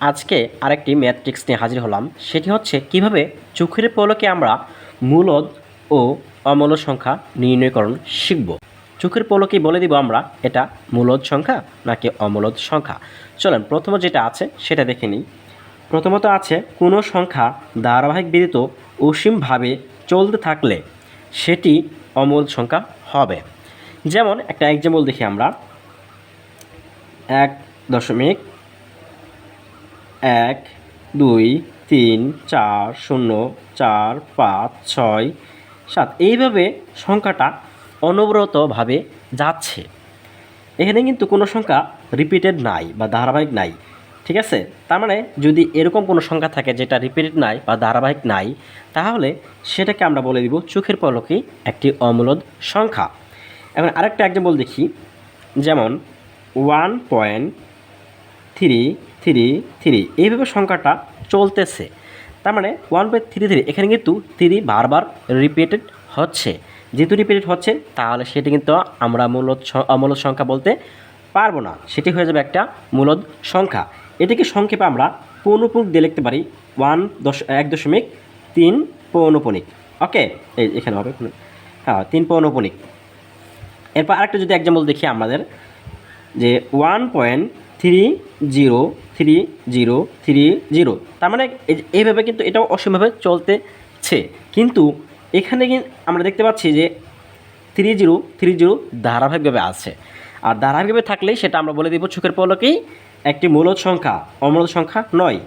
আজকে আরেকটি ম্যাট্রিক্স নিয়ে হাজির হলাম। সেটি হচ্ছে কীভাবে চোখের পলকে আমরা মূলদ ও অমূলদ সংখ্যা নির্ণয়করণ শিখব। চোখের পলকেই বলে দিব আমরা, এটা মূলদ সংখ্যা নাকি অমূলদ সংখ্যা? চলেন, প্রথম যেটা আছে সেটা দেখে নিই। প্রথমত আছে, কোনো সংখ্যা ধারাবাহিক বিদিত অসীমভাবে চলতে থাকলে সেটি অমূল সংখ্যা হবে। যেমন একটা এক্সাম্পল দেখি আমরা। এক দশমিক এক, দুই, তিন, চার, শূন্য, চার, পাঁচ, ছয়, সাত। এইভাবে সংখ্যাটা অনবরতভাবে যাচ্ছে। এখানে কিন্তু কোনো সংখ্যা রিপিটেড নাই বা ধারাবাহিক নাই, ঠিক আছে? তার মানে যদি এরকম কোনো সংখ্যা থাকে যেটা রিপিটেড নাই বা ধারাবাহিক নাই, তাহলে সেটাকে আমরা বলে দিব চোখের পলকে একটি অমূলদ সংখ্যা। এখন আরেকটা এক্সাম্পল দেখি, যেমন one point three three three. এইভাবে সংখ্যাটা চলতেছে। তার মানে ওয়ান বাই থ্রি থ্রি এখানে কিন্তু থ্রি বারবার রিপিটেড হচ্ছে। যেহেতু রিপিটেড হচ্ছে, তাহলে সেটি কিন্তু আমরা মূলত অমূলদ সংখ্যা বলতে পারব না। সেটি হয়ে যাবে একটা মূলদ সংখ্যা। এটিকে সংক্ষেপে আমরা পৌনপুনিক দিয়ে লিখতে পারি ওয়ান দশ এক দশমিক তিন পৌনপুনিক। ওকে? এই এখানে হবে। হ্যাঁ তিন পৌনপুনিক। এরপর আরেকটা যদি এক্সাম্পল দেখি আমাদের, যে one point three zero three zero three zero তার মানে এই- এইভাবে কিন্তু এটাও অসীমভাবে চলতেছে কিন্তু এখানে কিন্তু আমরা দেখতে পাচ্ছি যে থ্রি জিরো থ্রি জিরো ধারাবাহিকভাবে আছে। আর ধারাবাহিকভাবে থাকলেই সেটা আমরা বলে দিব চোখের পলকেই একটি মূলদ সংখ্যা, অমূলদ সংখ্যা নয়।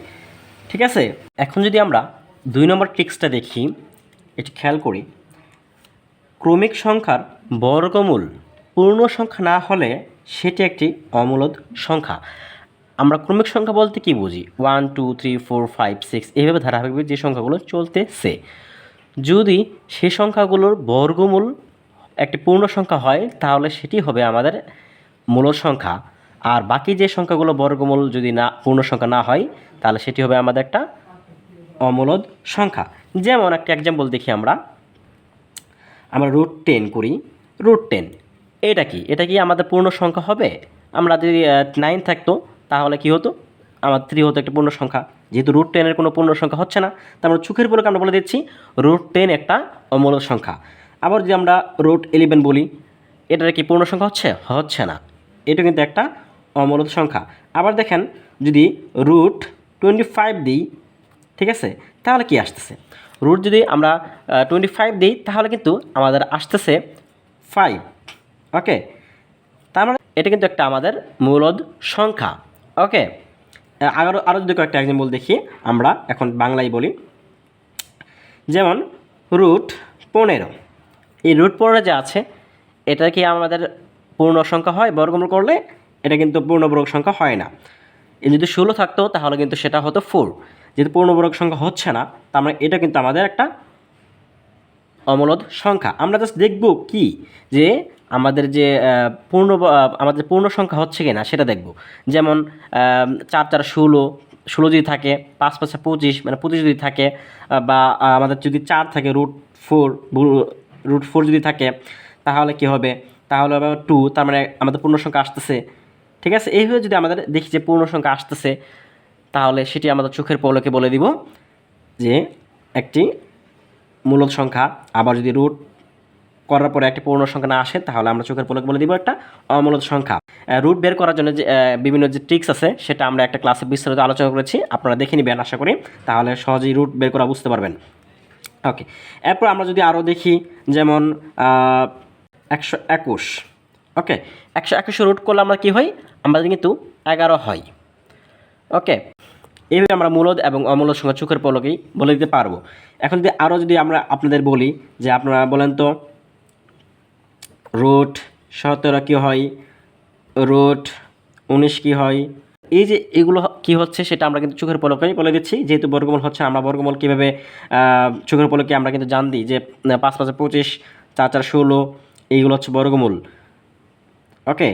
ঠিক আছে? এখন যদি আমরা দুই নম্বর ট্রিক্সটা দেখি, এটি খেয়াল করি। ক্রমিক সংখ্যার বর্গমূল পূর্ণ সংখ্যা না হলে সেটি একটি অমূলদ সংখ্যা। আমরা ক্রমিক সংখ্যা বলতে কি বুঝি? One two three four five six এইভাবে ধারাবাহিকভাবে যে সংখ্যাগুলো চলতেছে। যদি সে সংখ্যাগুলোর বর্গমূল একটি পূর্ণ সংখ্যা হয়, তাহলে সেটি হবে আমাদের মূল সংখ্যা। আর বাকি যে সংখ্যাগুলো বর্গমূল যদি না, পূর্ণ সংখ্যা না হয়, তাহলে সেটি হবে আমাদের একটা অমূলদ সংখ্যা। যেমন একটা এক্সাম্পল দেখি আমরা। আমরা রুট টেন করি। রুট টেন এটা কি? এটা কি আমাদের পূর্ণ সংখ্যা হবে? আমরা যদি নাইন থাকতো, তাহলে কি হতো? আমার থ্রি হতো একটা পূর্ণ সংখ্যা। যেহেতু রুট টেনের কোনো পূর্ণ সংখ্যা হচ্ছে না, তার মানে চোখের পলকে আমরা বলে দিচ্ছি রুট টেন একটা অমূল সংখ্যা। আবার যদি আমরা রুট ইলেভেন বলি, এটার কি পূর্ণ সংখ্যা হচ্ছে? হচ্ছে না। এটা কিন্তু একটা অমূলদ সংখ্যা। আবার দেখেন, যদি রুট টোয়েন্টি ফাইভ দিই, ঠিক আছে? তাহলে কি আসতেছে? রুট যদি আমরা টোয়েন্টি ফাইভ দিই, তাহলে কিন্তু আমাদের আসতেছে ফাইভ ওকে তার মানে এটা কিন্তু একটা আমাদের মূলদ সংখ্যা। ওকে আরও আরও যদি কয়েকটা এক্সাম্পল দেখি, আমরা এখন বাংলায় বলি। যেমন রুট পনেরো। এই রুট পনেরো যে আছে, এটা কি আমাদের পূর্ণ সংখ্যা হয় বর্গমূল করলে? এটা কিন্তু পূর্ণবর্গ সংখ্যা হয় না। যদি ষোলো থাকতো, তাহলে কিন্তু সেটা হতো ফোর যেহেতু পূর্ণবর্গ সংখ্যা হচ্ছে না, তার মানে এটা কিন্তু আমাদের একটা অমূলদ সংখ্যা। আমরা জাস্ট দেখব কি? যে আমাদের যে পূর্ণ আমাদের পূর্ণ সংখ্যা হচ্ছে কি না সেটা দেখব। যেমন চার চার ষোলো ষোলো যদি থাকে, পাঁচ পাঁচে পঁচিশ মানে পঁচিশ যদি থাকে বা আমাদের যদি চার থাকে রুট ফোর রুট ফোর যদি থাকে, তাহলে কি হবে? তাহলে হবে টু তার মানে আমাদের পূর্ণ সংখ্যা আসতেছে। ঠিক আছে? এইভাবে যদি আমাদের দেখি যে পূর্ণ সংখ্যা আসতেছে, তাহলে সেটি আমাদের চোখের পলকে বলে দিব যে, একটি মূলদ সংখ্যা আবার যদি রুট করার পরে একটি পূর্ণ সংখ্যা না আসে, তাহলে আমরা চোখের পলক বলে দিব একটা অমূলদ সংখ্যা। রুট বের করার জন্য যে বিভিন্ন যে ট্রিক্স আছে, সেটা আমরা একটা ক্লাসে বিস্তারিত আলোচনা করেছি, আপনারা দেখে নেবেন আশা করি, তাহলে সহজেই রুট বের করা বুঝতে পারবেন। ওকে এরপর আমরা যদি আরও দেখি, যেমন একশো একুশ। ওকে একশো একুশে রুট করলে আমরা কী হই? আমাদের কিন্তু এগারো হয়। ওকে এইভাবে আমরা মূলদ এবং অমূলদ সংখ্যা চোখের পলকেই বলে দিতে পারব। এখন যদি আরও যদি আমরা আপনাদের বলি, যে আপনারা বলেন তো রুট সতেরো কী হয়? রুট উনিশ কী হয়? এই যে এগুলো কি হচ্ছে সেটা আমরা কিন্তু চোখের পলকেই বলে দিচ্ছি। যেহেতু বর্গমূল হচ্ছে, আমরা বর্গমূল কীভাবে চোখের পলকে আমরা কিন্তু জান দিই যে পাঁচ পাঁচে পঁচিশ, চার চার ষোলো, এইগুলো হচ্ছে বর্গমূল। ওকে?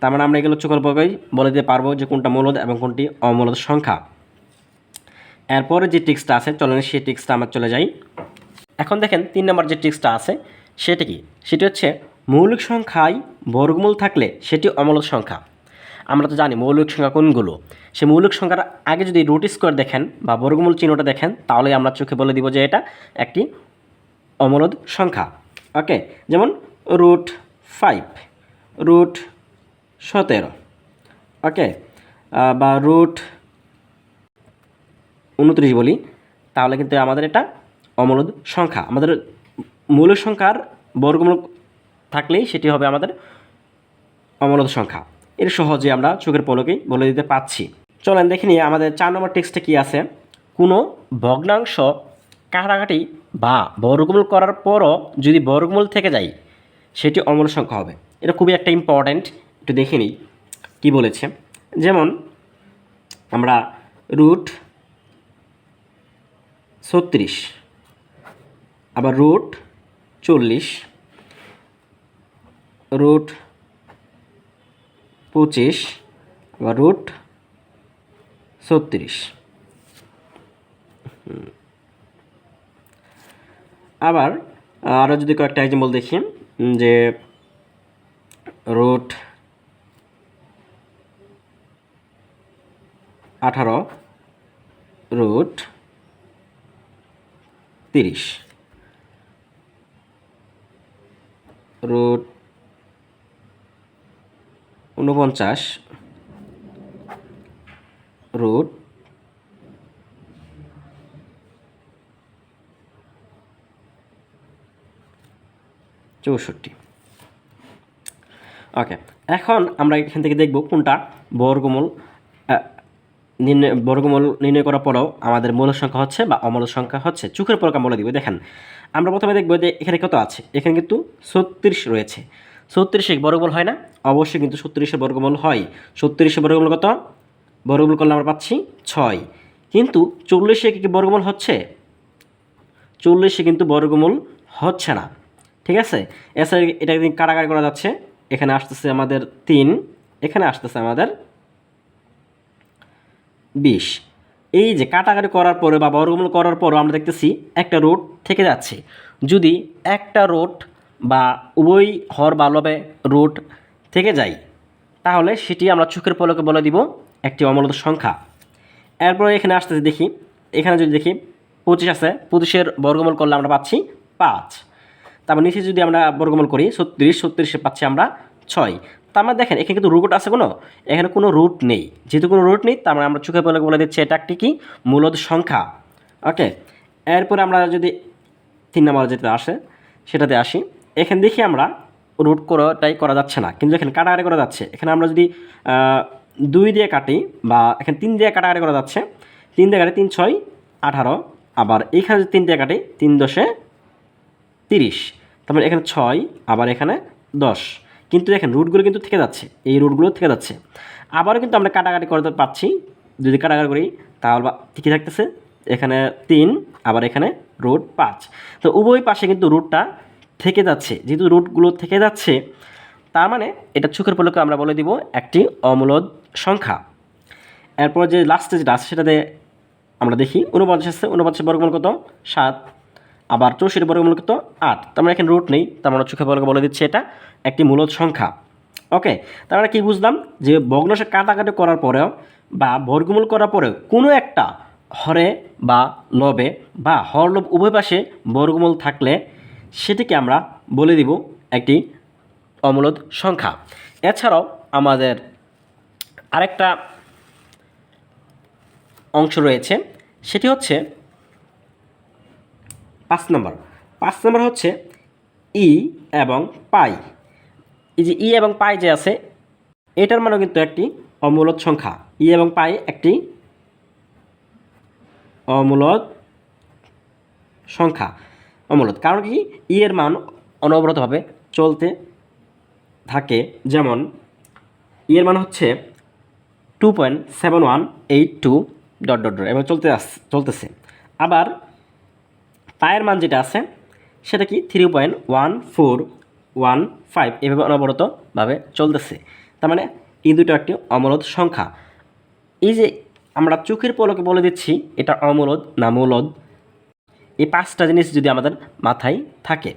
তার মানে আমরা এগুলো চোখের পলকেই বলে দিতে পারব যে কোনটা মূলদ এবং কোনটি অমূলদ সংখ্যা। এরপরে যে টিক্সটা আছে, চলেন সেই টিক্সটা আমার চলে যাই। এখন দেখেন, তিন নম্বর যে টিক্সটা আছে, সেটা কি? সেটি হচ্ছে মৌলিক সংখ্যায় বর্গমূল থাকলে সেটি অমূলদ সংখ্যা। আমরা তো জানি মৌলিক সংখ্যা কোনগুলো। সে মৌলিক সংখ্যার আগে যদি রুট স্কোয়ার দেখেন বা বর্গমূল চিহ্নটা দেখেন তাহলে আমরা চোখে বলে দিব যে এটা একটি অমূলদ সংখ্যা। ওকে যেমন রুট ফাইভ রুট সতেরো। ওকে বা রুট উনত্রিশ বলি, তাহলে কিন্তু আমাদের এটা অমূলদ সংখ্যা। আমাদের মূল সংখ্যার বর্গমূল থাকলেই সেটি হবে আমাদের অমূলদ সংখ্যা। এর সহজে আমরা চোখের পলকেই বলে দিতে পাচ্ছি চলেন দেখে নিয়ে আমাদের চার নম্বর টেক্সটে কী আছে। কোনো ভগ্নাংশ কাটাকাটি বা বর্গমূল করার পরও যদি বর্গমূল থেকে যায়, সেটি অমূল সংখ্যা হবে। এটা খুবই একটা ইম্পর্ট্যান্ট একটু দেখে নিই কী বলেছে। যেমন আমরা রুট ছত্রিশ, আবার রুট চল্লিশ রুট পঁচিশ আবার রুট ছত্রিশ। আবার আরও যদি কয়েকটা এক্সাম্পল দেখি যে রুট আঠারো রুট তিরিশ রুট ঊনপঞ্চাশ রুট চৌষট্টি। ওকে এখন আমরা এখান থেকে দেখব কোনটা বর্গমূল নির্ণয় বর্গমূল নির্ণয় করার পরেও আমাদের মূল সংখ্যা হচ্ছে বা অমূল সংখ্যা হচ্ছে। চোখের আমরা বলে দিব। দেখেন, আমরা প্রথমে দেখব যে এখানে কত আছে? এখানে কিন্তু ছত্রিশ রয়েছে। ছত্রিশে বর্গমূল হয় না? অবশ্যই কিন্তু ছত্রিশের বর্গমূল হয়। ছত্রিশের বর্গমূল কত? বর্গমূল করলে আমরা পাচ্ছি ছয়। কিন্তু চল্লিশে কি বর্গমূল হচ্ছে? চল্লিশে কিন্তু বর্গমূল হচ্ছে না। ঠিক আছে? এছাড়া এটা কিন্তু কাটাকাটি করা যাচ্ছে। এখানে আসতেছে আমাদের তিন। এখানে আসতেছে আমাদের বিশ। এই যে কাটাকাটি করার পরে বা বর্গমূল করার পরও আমরা দেখতেছি একটা রোড থেকে যাচ্ছে। যদি একটা রোড বা উভয় হর বা লবে রোড থেকে যায়। তাহলে সেটি আমরা চোখের পলকে বলে দিব একটি অমূলত সংখ্যা। এরপরে এখানে আসতেছে দেখি। এখানে যদি দেখি পঁচিশ আছে, পঁচিশের বর্গমূল করলে আমরা পাচ্ছি পাঁচ। তারপর নিচে যদি আমরা বর্গমূল করি, ছত্রিশ, ছত্রিশে পাচ্ছি আমরা ছয়। তার মানে দেখেন, এখানে কিন্তু রুট আছে কোনো? এখানে কোনো রুট নেই। যেহেতু কোনো রুট নেই, তার মানে আমরা চোখে পলকে বলে দিচ্ছি এটা একটি কি? মূলত সংখ্যা। ওকে এরপরে আমরা যদি তিন নম্বর যেটা আসে, সেটাতে আসি। এখানে দেখি আমরা রুট করাটাই করা যাচ্ছে না। কিন্তু এখানে কাটাকাটি করা যাচ্ছে। এখানে আমরা যদি দুই দিয়ে কাটি বা এখানে তিন দিয়ে কাটাকাটি করা যাচ্ছে, তিন দিয়ে কাটি তিন, ছয়, আঠারো, আবার এইখানে যদি তিন দিয়ে কাটি তিন দশে তিরিশ, তারপরে এখানে ছয়, আবার এখানে দশ। কিন্তু দেখেন রুটগুলো কিন্তু থেকে যাচ্ছে। এই রুটগুলো থেকে যাচ্ছে। আবারও কিন্তু আমরা কাটাকাটি করতে পারছি। যদি কাটাকাটি করি, তাহলে ঠিকই থাকতেছে? এখানে তিন, আবার এখানে রুট পাঁচ। তো উভয় পাশে কিন্তু রুটটা থেকে যাচ্ছে, যেহেতু রুটগুলো থেকে যাচ্ছে, তার মানে এটা চোখের পলকে আমরা বলে দিব একটি অমূলদ সংখ্যা। এরপর যে লাস্টে যেটা আছে, সেটাতে আমরা দেখি উনপঞ্চাশ আছে উনপঞ্চাশ বর্গমূল কত? সাত। আবার চৌষট্টি বর্গমূল কত? আট। তার মানে এখানে রুট নেই, তার মানে চোখে বর্গ বলে দিচ্ছে এটা একটি মূলদ সংখ্যা। ওকে তার মানে কী বুঝলাম? যে ভগ্নাংশ কাটাকাটি করার পরেও বা বর্গমূল করার পরেও কোনো একটা হরে বা লবে বা হর লব উভয় পাশে বর্গমূল থাকলে সেটিকে আমরা বলে দিব একটি অমূলদ সংখ্যা। এছাড়াও আমাদের আরেকটা অংশ রয়েছে, সেটি হচ্ছে পাঁচ নম্বর। পাঁচ নম্বর হচ্ছে ই এবং পাই। এই যে ই এবং পাই যে আছে, এটার মানেও কিন্তু একটি অমূলদ সংখ্যা। ই এবং পাই একটি অমূলদ সংখ্যা। অমূলদ কারণ কি? ই এর মান অনবরতভাবে চলতে থাকে। যেমন ই এর মান হচ্ছে two point seven one eight two dot dot dot এবং চলতে আস, চলতেছে। আবার, পায়ের মান যেটা আছে, সেটা কি? Three point one four one five এভাবে অনবরতভাবে চলতেছে। তার মানে এই দুটো একটি অমূলদ সংখ্যা। এই যে আমরা চোখের পলকে বলে দিচ্ছি, এটা অমূলদ না মূলদ এই পাঁচটা জিনিস যদি আমাদের মাথায় থাকে।